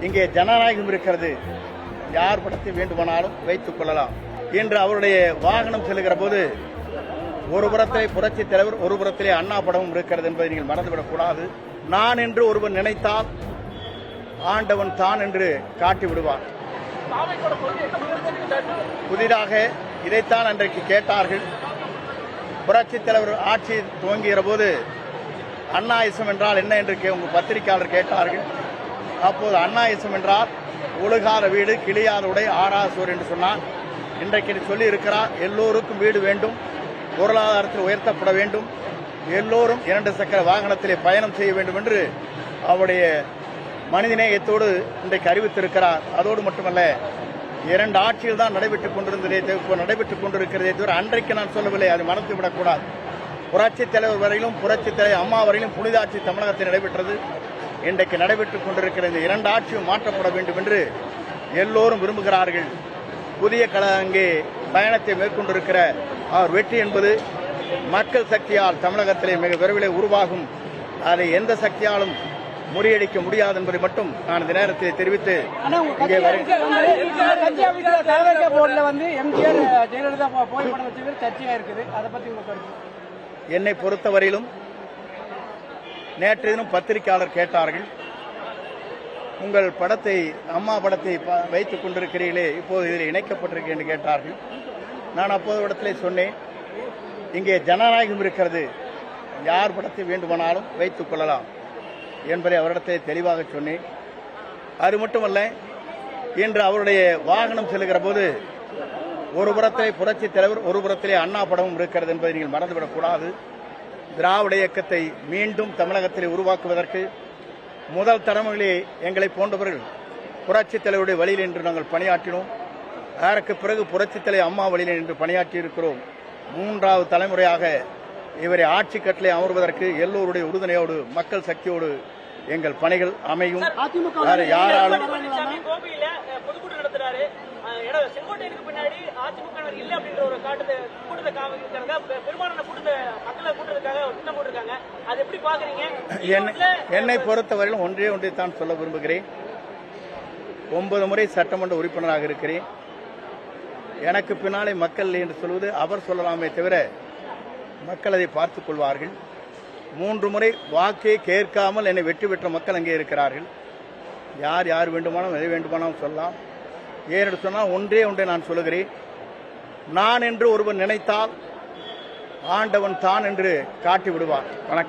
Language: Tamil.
இங்கே ஜனநாயகம் இருக்கிறது. யார் படத்தை வேண்டுமானாலும் வைத்துக் கொள்ளலாம். இன்று அவருடைய வாகனம் செல்கிற போது ஒரு புறத்திலே புரட்சி தலைவர் ஒரு புறத்திலே அண்ணா படமும் இருக்கிறது என்பதை நீங்கள் மறந்துவிடக்கூடாது. நான் என்று ஒருவன் நினைத்தால் ஆண்டவன் தான் என்று காட்டி விடுவான். புதிதாக இதைத்தான் அன்றைக்கு கேட்டார்கள். புரட்சி தலைவர் ஆட்சி துவங்குகிற போது அண்ணாயிசம் என்றால் என்ன என்று கே- உங்கள் பத்திரிகையாளர் கேட்டார்கள். அப்போது அண்ணாயிசம் என்றார். ஒழுகார வீடு கிளியாத உடை ஆராசூர் என்று சொன்னான் இன்றைக்கு சொல்லி இருக்கிறார் எல்லோருக்கும் வீடு வேண்டும். பொருளாதாரத்தில் உயர்த்தப்பட வேண்டும். எல்லோரும் இரண்டு சக்கர வாகனத்திலே பயணம் செய்ய வேண்டும் என்று அவருடைய மனிதநேயத்தோடு இன்றைக்கு அறிவித்திருக்கிறார். அதோடு மட்டுமல்ல இரண்டு ஆட்சியில் தான் நடைபெற்றுக் கொண்டிருந்ததே இப்போ நடைபெற்றுக் கொண்டிருக்கிறதே தவிர அன்றைக்கு நான் சொல்லவில்லை. அது மறந்து விடக்கூடாது புரட்சி தலைவர் வரையிலும் புரட்சி தலைவர் அம்மா வரையிலும் புனித ஆட்சி தமிழகத்தில் நடைபெற்றது. இன்றைக்கு நடைபெற்றுக் கொண்டிருக்கிற இந்த இரண்டு ஆட்சியும் மாற்றப்பட வேண்டும் என்று எல்லோரும் விரும்புகிறார்கள். புதிய கல அங்கே பயணத்தை மேற்கொண்டிருக்கிற அவர் வெற்றி என்பது மக்கள் சக்தியால் தமிழகத்திலே மிக விரைவில் உருவாகும். அதை எந்த சக்தியாலும் முறியடிக்க முடியாது என்பதை மட்டும் நான் இந்த நேரத்தில் தெரிவித்து இங்கே எம்ஜிஆர் ஜெயலலிதா புகைப்படம் சர்ச்சையா இருக்குது. அதை பத்தி உங்க கருத்து? என்னை பொறுத்தவரையிலும் நேற்று தினம் பத்திரிகையாளர் கேட்டார்கள். உங்கள் படத்தை அம்மா படத்தை ப- வைத்துக் கொண்டிருக்கிறீர்களே இப்போது இதில் இணைக்கப்பட்டிருக்கு என்று கேட்டார்கள். நான் அப்போது இடத்திலே சொன்னேன் இங்கே ஜனநாயகம் இருக்கிறது. யார் படத்தை வேண்டுமானாலும் வைத்துக் கொள்ளலாம் என்பதை அவரிடத்தை தெளிவாக சொன்னேன். அது மட்டுமல்ல இன்று அவருடைய வாகனம் செல்கிற போது ஒரு புறத்திலே புரட்சி தலைவர் ஒரு புறத்திலே அண்ணா படமும் இருக்கிறது என்பதை நீங்கள் மறந்துவிடக்கூடாது திராவிட இயக்கத்தை மீண்டும் தமிழகத்திலே உருவாக்குவதற்கு முதல் தலைமுறையிலே எங்களை போன்றவர்கள் புரட்சி தலைவருடைய வழியில் என்று நாங்கள் பணியாற்றினோம். அதற்கு பிறகு புரட்சி தலைவர் அம்மா வழியில் என்று பணியாற்றி இருக்கிறோம் மூன்றாவது தலைமுறையாக இவரை ஆட்சி கட்டளை அமர்வதற்கு எல்லோருடைய உறுதுணையோடு மக்கள் சக்தியோடு எங்கள் பணிகள் அமையும். வேறு யாராலும் பின்னாடி அதிமுக இல்ல அப்படின்ற ஒரு காட்டுத காமிக்கிறாங்க பெ- பெரும்பாலான கூட்டத்தை என்னை என்னை பொறுத்தவரையிலும் ஒன்றே ஒன்றை தான் சொல்ல விரும்புகிறேன். ஒன்பது முறை சட்டமன்ற உறுப்பினராக இருக்கிறேன். எனக்கு பின்னாலே மக்கள் இல்லை என்று சொல்வது அவர் சொல்லலாமே தவிர மக்கள் அதை பார்த்துக் கொள்வார்கள். மூன்று முறை வாக்கே கேட்காமல் என்னை வெற்றி பெற்ற மக்கள் அங்கே இருக்கிறார்கள். யார் யார் வேண்டுமானாலும் எதை வேண்டுமானாலும் சொல்லலாம். ஏனென்று சொன்னால் ஒன்றே ஒன்றை நான் சொல்லுகிறேன். நான் என்று ஒருவன் நினைத்தால் ஆண்டவன் தான் என்று காட்டி விடுவார். வணக்கம்.